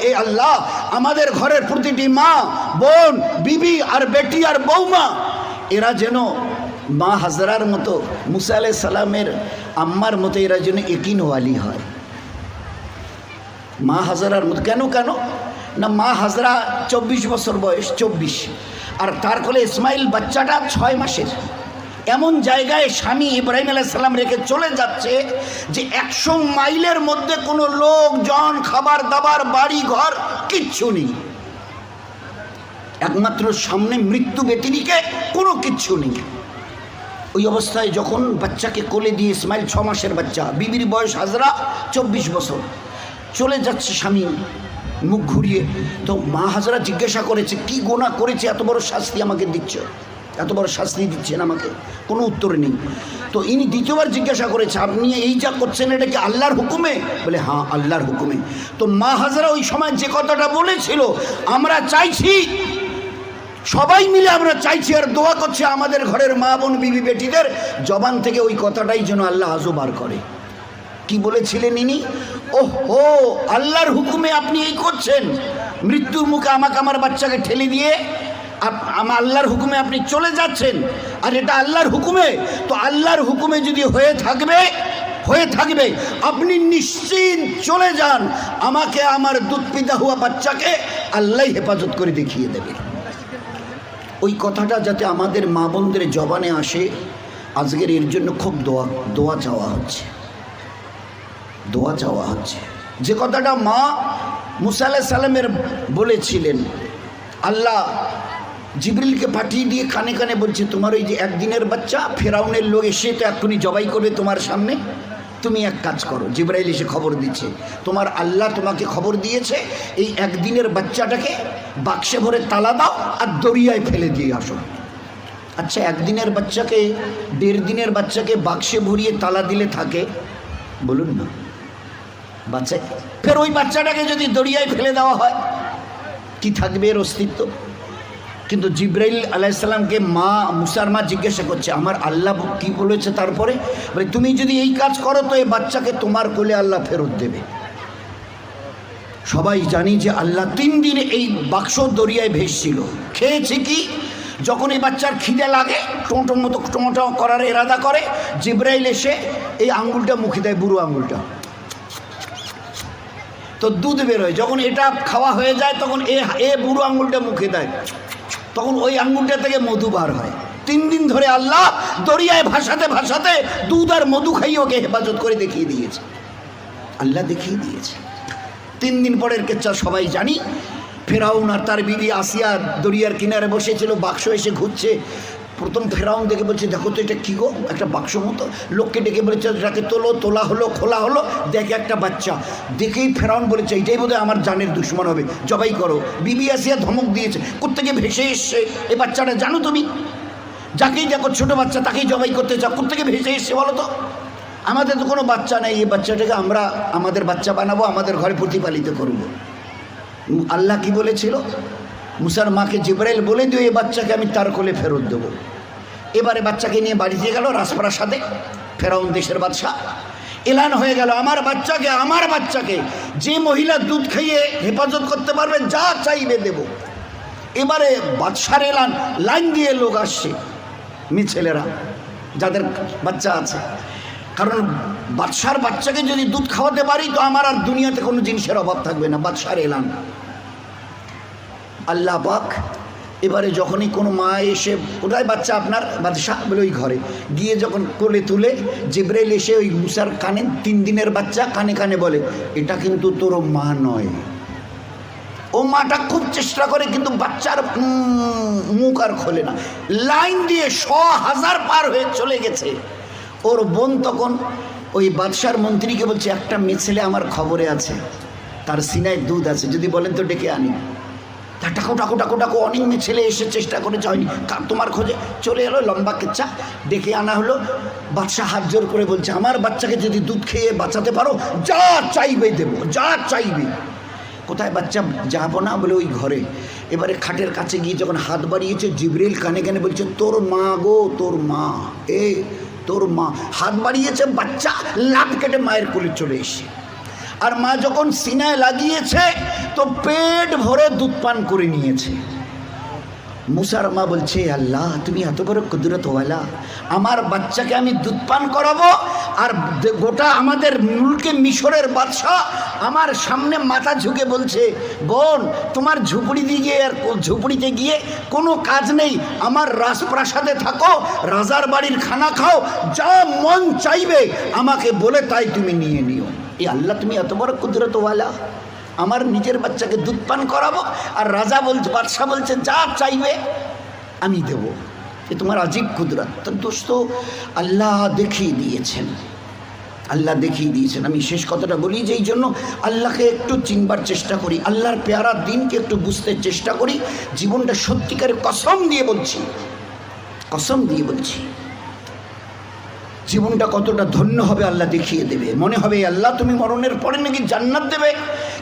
এ আল্লাহ, আমাদের ঘরের প্রতিটি মা, বোন, বিবি আর বেটি আর বৌমা, এরা যেন মা হাজরার মতো মুসা আলাই সালামের আম্মার মতো এরা যেন একিনওয়ালি হয়। মা হাজরার মতো, কেন কেন? না, মা হাজরা চব্বিশ বছর বয়স, চব্বিশ। আর তার কোলে ইসমাইল বাচ্চাটা ছয় মাসের। এমন জায়গায় স্বামী ইব্রাহিম আলাইসাল্লাম রেখে চলে যাচ্ছে যে একশো মাইলের মধ্যে কোনো লোকজন খাবার, দাবার, বাড়ি, ঘর কিচ্ছু নেই। একমাত্র সামনে মৃত্যু ব্যতিরিকে কোনো কিচ্ছু নেই। ওই অবস্থায় যখন বাচ্চাকে কোলে দিয়ে ইসমাইল ছ মাসের বাচ্চা, বিবির বয়স হাজরা চব্বিশ বছর। চলে যাচ্ছে স্বামী, মুখ ঘুরিয়ে, তো মা হাজরা জিজ্ঞাসা করেছে, কি গোনা করেছে, এত বড় শাস্তি আমাকে দিচ্ছ? এত বড় শাস্তি দিচ্ছেন আমাকে। কোনো উত্তর নেই। তো ইনি দ্বিতীয়বার জিজ্ঞাসা করেছে, আপনি এই যা করছেন, এটা কি আল্লাহর হুকুমে? বলে হ্যাঁ আল্লাহর হুকুমে। তো মা হাজারা ওই সময় যে কথাটা বলেছিল, আমরা চাইছি, সবাই মিলে আমরা চাইছি আর দোয়া করছি আমাদের ঘরের মা বোন, বিবি বেটিদের, জবান থেকে ওই কথাটাই যেন আল্লাহ আজও বার করে। কি বলেছিলেন ইনি? ও হো আল্লাহর হুকুমে আপনি এই করছেন। মৃত্যুর মুখে আমাকে আমার বাচ্চাকে ঠেলে দিয়ে আমার আল্লাহর হুকুমে আপনি চলে যাচ্ছেন, আর এটা আল্লাহর হুকুমে, তো আল্লাহর হুকুমে যদি হয়ে থাকবে হয়ে থাকবে, আপনি নিশ্চিত চলে যান, আমাকে আমার দুধ পিতা হওয়া বাচ্চাকে আল্লাহ হেফাজত করে দেখিয়ে দেবে। ওই কথাটা যাতে আমাদের মা বোনদের জবানে আসে, আজকের এর জন্য খুব দোয়া দোয়া চাওয়া হচ্ছে। দোয়া চাওয়া হচ্ছে। যে কথাটা মা মুসা আলাহ সালামের বলেছিলেন, আল্লাহ জিবরিলকে পাঠিয়ে দিয়ে কানে কানে বলছে, তোমার ওই যে একদিনের বাচ্চা, ফেরাউনের লোক এসে তো এক্ষুনি জবাই করবে তোমার সামনে। তুমি এক কাজ করো। জিব্রাইল এসে খবর দিচ্ছে, তোমার আল্লাহ তোমাকে খবর দিয়েছে, এই একদিনের বাচ্চাটাকে বাক্সে ভরে তালা দাও আর দরিয়ায় ফেলে দিয়ে আসো। আচ্ছা একদিনের বাচ্চাকে দেড় দিনের বাচ্চাকে বাক্সে ভরিয়ে তালা দিলে থাকে? বলুন না। বাচ্চা, ফের ওই বাচ্চাটাকে যদি দরিয়ায় ফেলে দেওয়া হয়, কি থাকবে এর অস্তিত্ব? কিন্তু জিব্রাইল আলাইসাল্লামকে মা মুসার মা জিজ্ঞাসা করছে, আমার আল্লাহ কি বলেছে তারপরে? বলে, তুমি যদি এই কাজ করো তো এই বাচ্চাকে তোমার কোলে আল্লাহ ফেরত দেবে। সবাই জানি যে আল্লাহ তিন দিন এই বাক্স দরিয়ায় ভেসছিল। খেয়েছে কি? যখন এই বাচ্চার খিদে লাগে টোঁটো মতো টোঁটো করার এরাদা করে, জিব্রাইল এসে এই আঙ্গুলটা মুখে দেয়, বুড়ো আঙ্গুলটা তো দুধ বেরোয়, যখন এটা খাওয়া হয়ে যায়, তখন এ এ বুড়ো আঙুলটা মুখে দেয়। তখন ওই আঙ্গুলটা থেকে মধু বার হয়। তিন দিন ধরে আল্লাহ দরিয়ায় ভাসাতে ভাসাতে দুধ আর মধু খাইয়ে ওকে হেফাজত করে দেখিয়ে দিয়েছে। আল্লাহ দেখিয়ে দিয়েছে। তিন দিন পরের কেচ্ছা সবাই জানি, ফেরাউন আর তার বিবি আসিয়া দরিয়ার কিনারে বসেছিল, বাক্স এসে ঘুরছে। প্রথম ফেরাউন দেখে বলছে, দেখো তো এটা কী গো? একটা বাক্স মতো? লোককে ডেকে বলেছে, এটাকে তোলো, তোলা হলো, খোলা হলো, দেখে একটা বাচ্চা। দেখেই ফেরাউন বলেছে, এটাই বোধহয় আমার জানের দুশ্মন হবে। জবাই করো। বিবি আসিয়া ধমক দিয়েছে, কোত্থেকে ভেসে এসছে এ বাচ্চাটা, জানো তুমি? যাকেই দেখো ছোটো বাচ্চা, তাকেই জবাই করতে চাও। কোত্থেকে ভেসে এসছে বলো তো? আমাদের তো কোনো বাচ্চা নেই এই বাচ্চাটাকে আমরা আমাদের বাচ্চা বানাবো, আমাদের ঘরে প্রতিপালিত করব। আল্লাহ কি বলেছিল? মুসার মাকে জিব্রাইল বলে দিও এই বাচ্চাকে আমি তার কোলে ফেরত দেবো। এবারে বাচ্চাকে নিয়ে বাড়িতে গেল রাজপ্রাসাদে, ফেরাউন দেশের বাদশাহ। এলান হয়ে গেল, আমার বাচ্চাকে আমার বাচ্চাকে, যে মহিলা দুধ খাইয়ে হেফাজত করতে পারবে, যা চাইবে দেব। এবারে বাদশার এলান, লাইন দিয়ে লোক আসছে মেয়ে ছেলেরা যাদের বাচ্চা আছে। কারণ বাদশার বাচ্চাকে যদি দুধ খাওয়াতে পারি, তো আমার আর দুনিয়াতে কোনো জিনিসের অভাব থাকবে না, বাদশার এলান। আল্লাহ পাক এবারে যখনই কোনো মা এসে ওটাই বাচ্চা আপনার? বাদশাহ বলে ওই ঘরে। গিয়ে যখন কোলে তুলে, জিব্রাইল এসে ওই মুসার কানে, তিন দিনের বাচ্চা কানে কানে বলে, এটা কিন্তু তোর মা নয়। ও মাটা খুব চেষ্টা করে, কিন্তু বাচ্চার মুখ আর খোলে না। লাইন দিয়ে শ হাজার পার হয়ে চলে গেছে। ওর বোন তখন ওই বাদশার মন্ত্রীকে বলছে, একটা মেয়ে ছেলে আমার খবরে আছে। তার সিনায় দুধ আছে। যদি বলেন তো ডেকে আনি। তা টাকো টাকো টাকো টাকো অনেক ছেলে এসে চেষ্টা করে হয়নি তোমার খোঁজে চলে এলো লম্বা কেচ্চা ডেকে আনা হলো বাচ্চা হাত জোর করে বলছে, আমার বাচ্চাকে যদি দুধ খেয়ে বাঁচাতে পারো, যা চাইবে দেবো, যা চাইবে। কোথায় বাচ্চা? যাব না? বলে ওই ঘরে। এবারে খাটের কাছে গিয়ে যখন হাত বাড়িয়েছে, জিবরিল কানে কানে বলছে, তোর মা গো, তোর মা, এ তোর মা। হাত বাড়িয়েছে, বাচ্চা লাভ কেটে মায়ের কোলে চলে এসে। আর মা যখন সিনায় লাগিয়েছে, তো পেট ভরে দুধ পান করে নিয়েছে। মুসার মা বলছে, আল্লাহ, তুমি এত বড় কুদরতওয়ালা আমার বাচ্চাকে আমি দুধ পান করাবো আর গোটা আমাদের মুলকে মিশরের বাদশাহ আমার সামনে মাথা ঝুঁকে বলছে, বোন, তোমার ঝুপড়ি দিয়ে আর ঝুপড়িতে গিয়ে কোনো কাজ নেই। আমার রাজপ্রাসাদে থাকো, রাজার বাড়ির খানা খাও, যা মন চাইবে আমাকে বলে তাই তুমি নিয়ে নিও। এই আল্লাহ তুমি এত বড় কুদরতওয়ালা আমার নিজের বাচ্চাকে দুধ পান করাবো আর রাজা বলছে, বাদশাহ বলছে, যা চাইবে আমি দেব। এ তোমার আজীব কুদরত। তো দোস্ত, আল্লাহ দেখিয়ে দিয়েছেন। আল্লাহ দেখিয়ে দিয়েছেন। আমি শেষ কথাটা বলি যে এই জন্য আল্লাহকে একটু চিনবার চেষ্টা করি, আল্লাহর পেয়ারা দিনকে একটু বুঝতে চেষ্টা করি। জীবনটা সত্যিকারের কসম দিয়ে বলছি, কসম দিয়ে বলছি। জীবনটা কতটা ধন্য হবে আল্লাহ দেখিয়ে দেবে। মনে হবে, আল্লাহ তুমি মরণের পরে নাকি জান্নাত দেবে?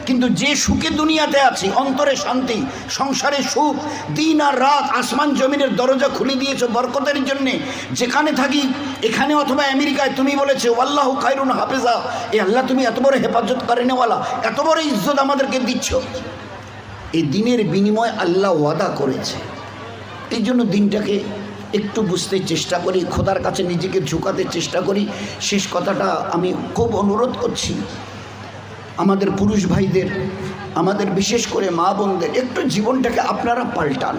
কিন্তু যে সুখে দুনিয়াতে আছি, অন্তরে শান্তি, সংসারে সুখ, দিন আর রাত, আসমান জমিনের দরজা খুলে দিয়েছ বরকতের জন্যে। যেখানে থাকি, এখানে অথবা আমেরিকায়, তুমি বলেছ, আল্লাহ খাইরুন হাফেজা। এ আল্লাহ, তুমি এত বড় হেফাজত করেনেওয়ালা, এত বড় ইজ্জত আমাদেরকে দিচ্ছ। এই দিনের বিনিময় আল্লাহ ওয়াদা করেছে। এই জন্য দিনটাকে একটু বুঝতে চেষ্টা করি, খোদার কাছে নিজেকে ঝুঁকাতে চেষ্টা করি। শেষ কথাটা আমি খুব অনুরোধ করছি। আমাদের পুরুষ ভাইদের, আমাদের বিশেষ করে মা বোনদের, একটু জীবনটাকে আপনারা পাল্টান।